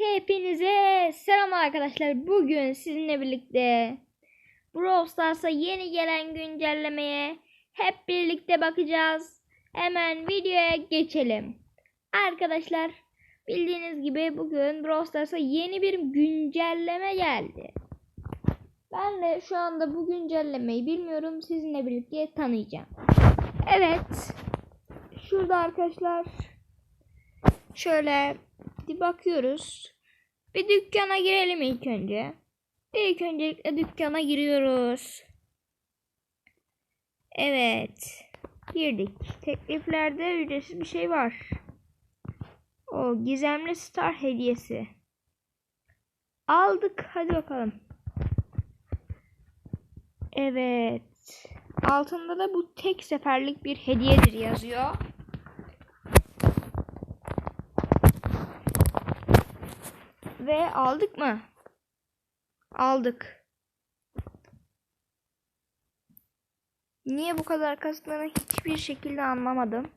Hepinize selam arkadaşlar. Bugün sizinle birlikte Brawl Stars'a yeni gelen güncellemeye hep birlikte bakacağız. Hemen videoya geçelim. Arkadaşlar bildiğiniz gibi bugün Brawl Stars'a yeni bir güncelleme geldi. Ben de şu anda bu güncellemeyi bilmiyorum. Sizinle birlikte tanıyacağım. Evet. Şurada arkadaşlar şöyle bir bakıyoruz. Bir dükkana girelim ilk önce. İlk öncelikle dükkana giriyoruz. Evet. Girdik. Tekliflerde ücretsiz bir şey var. O gizemli star hediyesi. Aldık. Hadi bakalım. Evet. Altında da bu tek seferlik bir hediyedir yazıyor. Ve aldık mı? Aldık. Niye bu kadar kastığını hiçbir şekilde anlamadım.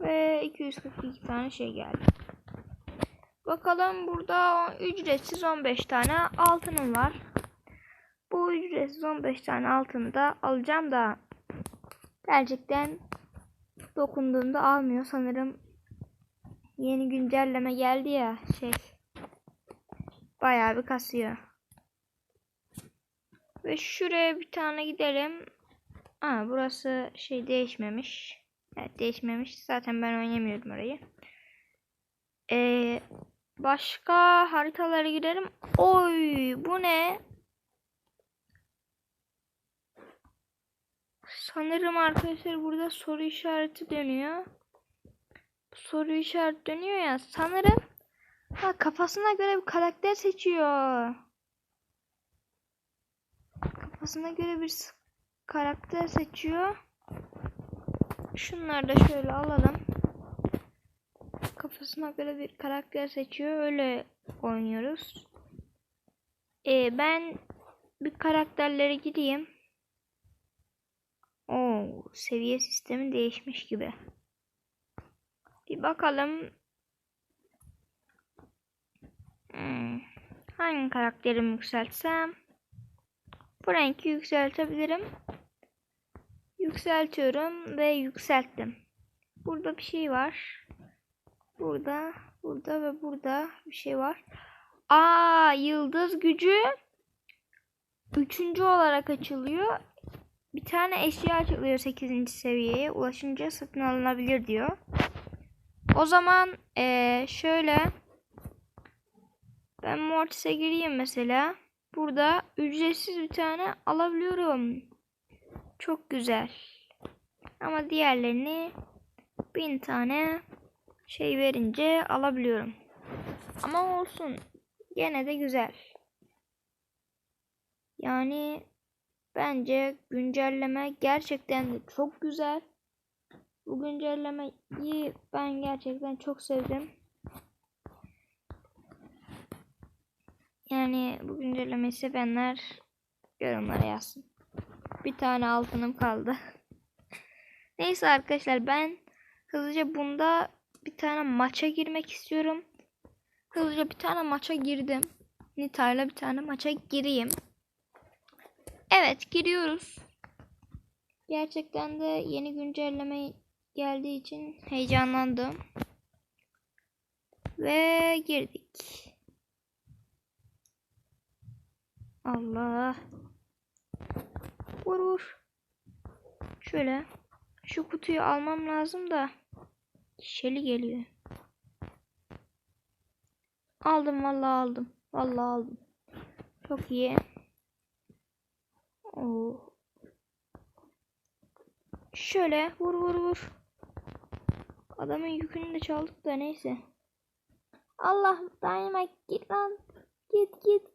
Ve 242 tane şey geldi. Bakalım burada ücretsiz 15 tane altınım var. Bu ücretsiz 15 tane altını da alacağım da gerçekten dokunduğumda almıyor sanırım. Yeni güncelleme geldi ya şey bayağı bir kasıyor. Ve şuraya bir tane gidelim. Aa, burası şey değişmemiş. Evet değişmemiş. Zaten ben oynamıyordum orayı. Ee, başka haritalara gidelim. Oy bu ne? Sanırım arkadaşlar burada soru işareti dönüyor. Soru işareti dönüyor ya. Sanırım ha, kafasına göre bir karakter seçiyor. Kafasına göre bir karakter seçiyor. Şunları da şöyle alalım. Kafasına göre bir karakter seçiyor. Öyle oynuyoruz. Ee, ben bir karakterlere gideyim. Oo, seviye sistemi değişmiş gibi. Bir bakalım. Hmm, hangi karakterimi yükseltsem? Frank'i yükseltebilirim. Yükseltiyorum ve yükselttim. Burada bir şey var. Burada, burada ve burada bir şey var. Aa, yıldız gücü üçüncü olarak açılıyor. Bir tane eşya açılıyor 8. seviyeye. Ulaşınca satın alınabilir diyor. O zaman eee, şöyle ben Mortis'e gireyim mesela. Burada ücretsiz bir tane alabiliyorum. Çok güzel. Ama diğerlerini bin tane şey verince alabiliyorum. Ama olsun. Gene de güzel. Yani bence güncelleme gerçekten de çok güzel. Bu güncellemeyi ben gerçekten çok sevdim. Yani bu güncellemeyi sevenler yorumlara yazsın. Bir tane altınım kaldı. Neyse arkadaşlar ben hızlıca bunda bir tane maça girmek istiyorum. Hızlıca bir tane maça girdim. Nita'yla bir tane maça gireyim. Evet giriyoruz. Gerçekten de yeni güncelleme geldiği için heyecanlandım. Ve girdik. Allah. Vur vur. Şöyle. Şu kutuyu almam lazım da. Şeli geliyor. Aldım vallahi aldım. Vallahi aldım. Çok iyi. Oo. Şöyle vur vur vur. Adamın yükünü de çaldık da neyse. Allah daima git lan. Git git.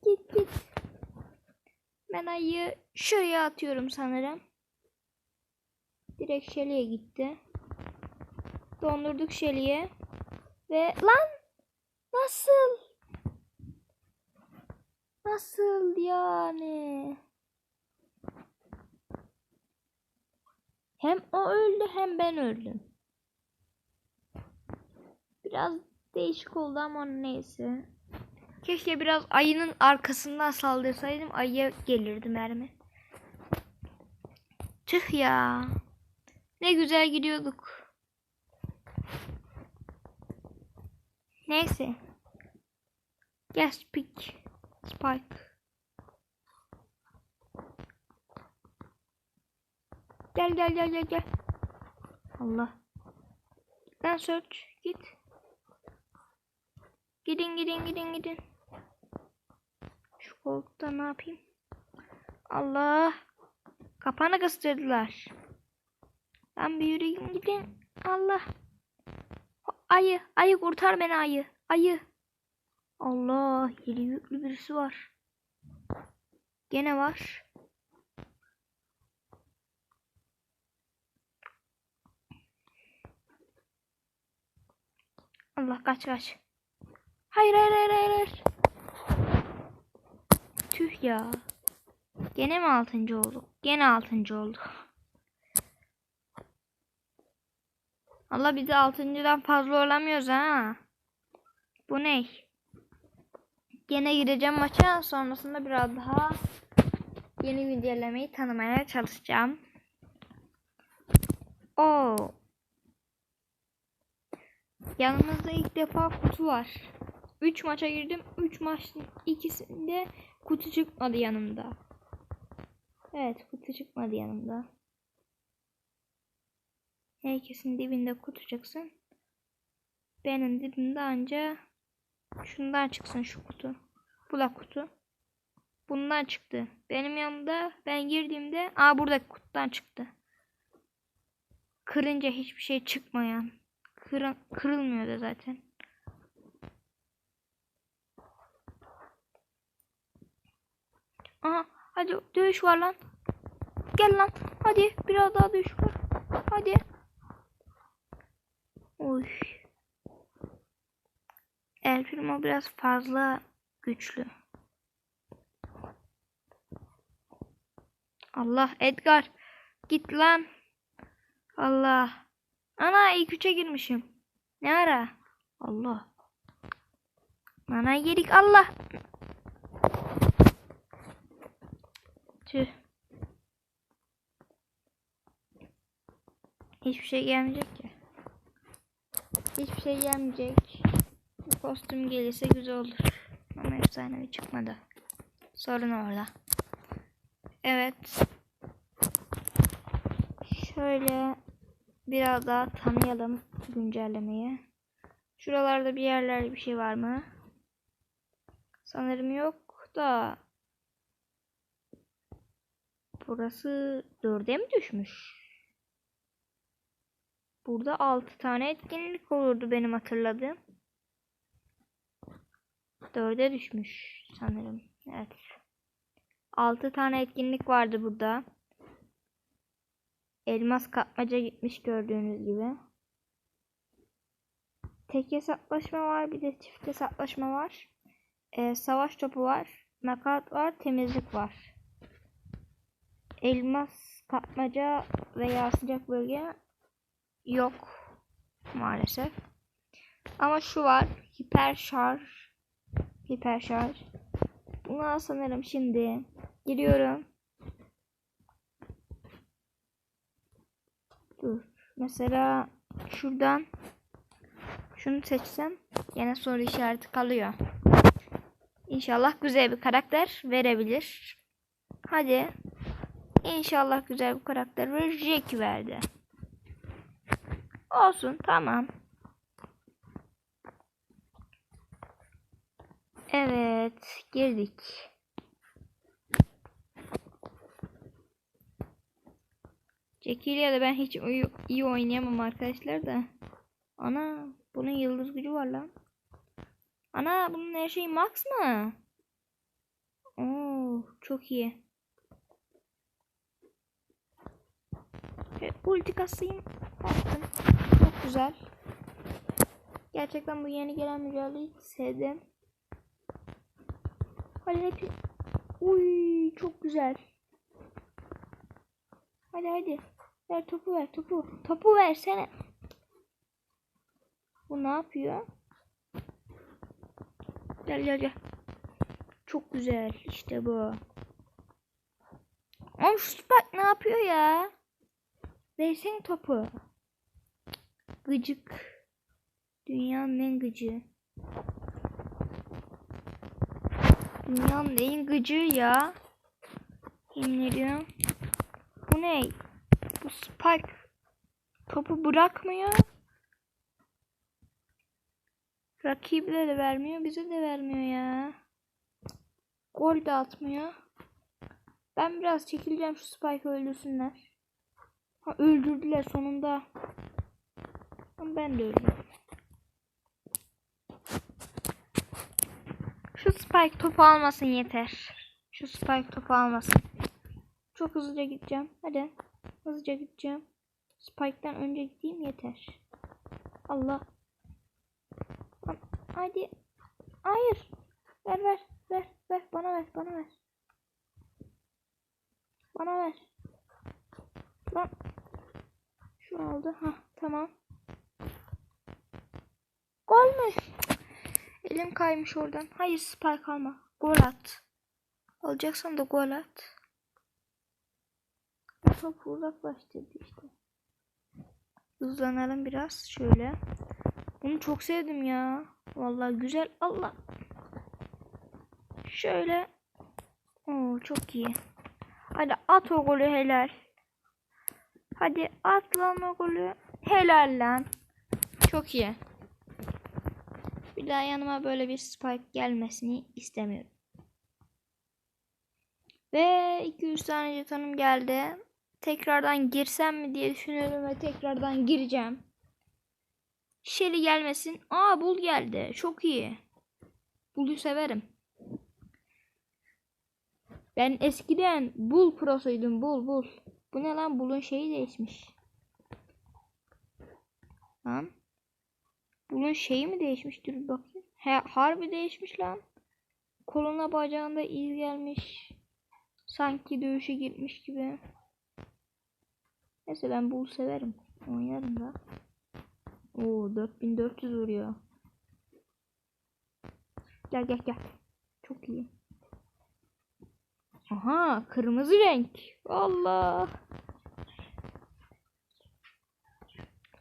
Ben ayı şuraya atıyorum sanırım. Direkt Shelly'e gitti. Dondurduk Shelly'e. Ve lan nasıl? Nasıl yani? Hem o öldü hem ben öldüm. Biraz değişik oldu ama neyse. Keşke biraz ayının arkasından saldırsaydım ayıya gelirdi mermi. Tüh ya. Ne güzel gidiyorduk. Neyse. Yes pick. Spike. Gel gel gel gel gel. Allah. Lan search git. Gidin gidin gidin gidin. Şu koltukta ne yapayım? Allah. Kapağını kıstırdılar. Lan bir yürüyün gidin. Allah. Ayı. Ayı kurtar beni ayı. Ayı. Allah. Yedi yüklü birisi var. Gene var. Allah kaç kaç. Hayır hayır. hayır. Ya. Gene mi altıncı olduk? Gene altıncı olduk. Allah biz de altıncıdan fazla olamıyoruz ha. Bu ne? Gene gireceğim maça. Sonrasında biraz daha yeni güncellemeyi tanımaya çalışacağım. Oo. Yanımızda ilk defa kutu var. 3 maça girdim. 3 maçın ikisinde kutu çıkmadı yanımda. Evet kutu çıkmadı yanımda. Herkesin dibinde kutu çıksın. Benim dibimde anca şundan çıksın şu kutu. Bu da kutu. Bundan çıktı. Benim yanımda ben girdiğimde aa buradaki kutudan çıktı. Kırınca hiçbir şey çıkmayan. Kırı, kırılmıyor da zaten. Aha hadi dövüş var lan. Gel lan. Hadi biraz daha dövüş var. Hadi. Oy. El Primo biraz fazla güçlü. Allah Edgar. Git lan. Allah. Ana ilk üçe girmişim. Ne ara? Allah. Ana yedik Allah. Tüh. Hiçbir şey gelmeyecek ki. Hiçbir şey gelmeyecek. Kostüm gelirse güzel olur. Ama efsanevi çıkmadı. Sorun orada. Evet. Şöyle biraz daha tanıyalım güncellemeyi. Şuralarda bir yerlerde bir şey var mı? Sanırım yok da. Burası dörde mi düşmüş? Burada 6 tane etkinlik olurdu benim hatırladığım. 4'e düşmüş sanırım. Evet. 6 tane etkinlik vardı burada. Elmas kapmaca gitmiş gördüğünüz gibi. Tek hesaplaşma var bir de çift hesaplaşma var. Ee, savaş topu var. Nakat var. Temizlik var. Elmas kapmaca veya sıcak bölge yok maalesef. Ama şu var. Hiper şarj. Hiper şarj. Buna sanırım şimdi giriyorum. Dur. Mesela şuradan şunu seçsem yine soru işareti kalıyor. İnşallah güzel bir karakter verebilir. Hadi. İnşallah güzel bir karakter verecek verdi. Olsun tamam. Evet girdik. Jackie ile de ben hiç iyi oynayamam arkadaşlar da. Ana bunun yıldız gücü var lan. Ana bunun her şeyi max mı? Oo çok iyi. Ve ulti kasayım. Çok güzel. Gerçekten bu yeni gelen mücadeleyi sevdim. Hadi hadi. Uy çok güzel. Hadi hadi. Ver topu ver topu. Topu versene. Bu ne yapıyor? Gel gel gel. Çok güzel. İşte bu. Oğlum şu bak ne yapıyor ya? Versene topu. Gıcık. Dünyanın en gıcığı. Dünyanın en gıcığı ya. Yemin ediyorum. Bu ne? Bu Spike topu bırakmıyor. Rakibe de vermiyor, bize de vermiyor ya. Gol de atmıyor. Ben biraz çekileceğim şu Spike'ı öldürsünler. Ha öldürdüler sonunda. Ama ben de öldüm. Şu Spike topu almasın yeter. Şu Spike topu almasın. Çok hızlıca gideceğim. Hadi. Hızlıca gideceğim. Spike'dan önce gideyim yeter. Allah. Hadi. Hayır. Ver ver. Ver. Ver. Bana ver. Bana ver. Bana ver. Lan. Şu aldı. Ha tamam. Gol mü? Elim kaymış oradan. Hayır spike alma. Gol at. Alacaksan da gol at. Çok uzaklaştırdı işte. Hızlanalım biraz şöyle. Bunu çok sevdim ya. Vallahi güzel. Allah. Şöyle. Oo çok iyi. Hadi at o golü helal. Hadi at lan o. Helal lan. Çok iyi. Bir daha yanıma böyle bir spike gelmesini istemiyorum. Ve 200 tane jetonum geldi. Tekrardan girsem mi diye düşünüyorum ve tekrardan gireceğim. Shelly gelmesin. Aa bul geldi. Çok iyi. Bul'u severim. Ben eskiden Bul prosuydum. Bul bul. Bu ne lan? Bul'un şeyi değişmiş. Lan. Bul'un şeyi mi değişmiş? Dur bakayım. He, harbi değişmiş lan. Koluna bacağında iz gelmiş. Sanki dövüşe gitmiş gibi. Neyse ben Bul severim. Oynarım da. Oo 4400 vuruyor. Gel gel gel. Çok iyi. Aha kırmızı renk. Allah.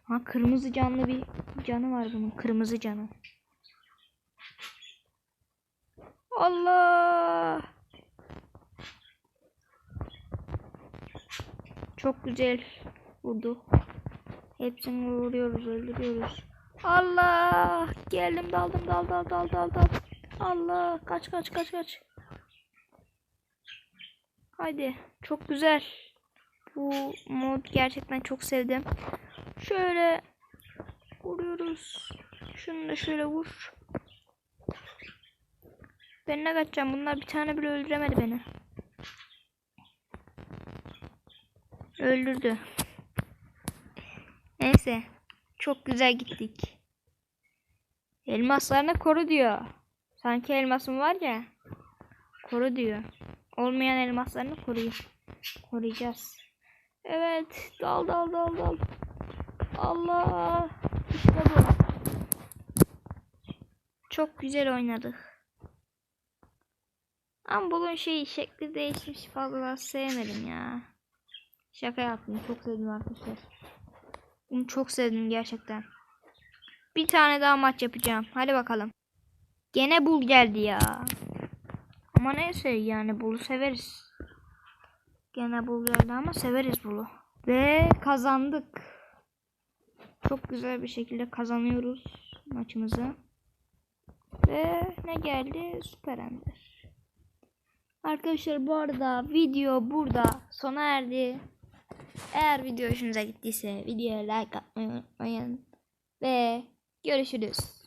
Ha kırmızı canlı bir canı var bunun. Kırmızı canı. Allah. Çok güzel vurdu. Hepsini vuruyoruz, öldürüyoruz. Allah! Geldim, daldım, dal, dal, dal, dal, dal. Allah! Kaç, kaç, kaç, kaç. Haydi. Çok güzel. Bu mod gerçekten çok sevdim. Şöyle vuruyoruz. Şunu da şöyle vur. Ben ne kaçacağım? Bunlar bir tane bile öldüremedi beni. Öldürdü. Neyse. Çok güzel gittik. Elmaslarını koru diyor. Sanki elmasım var ya. Koru diyor. Olmayan elmaslarını koruyor. Koruyacağız. Evet. Dal dal dal dal. Allah. İşte bu. Çok güzel oynadık. Ama bunun şey şekli değişmiş fazla sevmedim ya. Şaka yaptım. Çok sevdim arkadaşlar. Bunu çok sevdim gerçekten. Bir tane daha maç yapacağım. Hadi bakalım. Gene bul geldi ya. Ama neyse yani bulu severiz. Gene bul geldi ama severiz bulu. Ve kazandık. Çok güzel bir şekilde kazanıyoruz maçımızı. Ve ne geldi? Süper Ender. Arkadaşlar bu arada video burada sona erdi. Eğer video hoşunuza gittiyse videoya like atmayı unutmayın. Ve görüşürüz.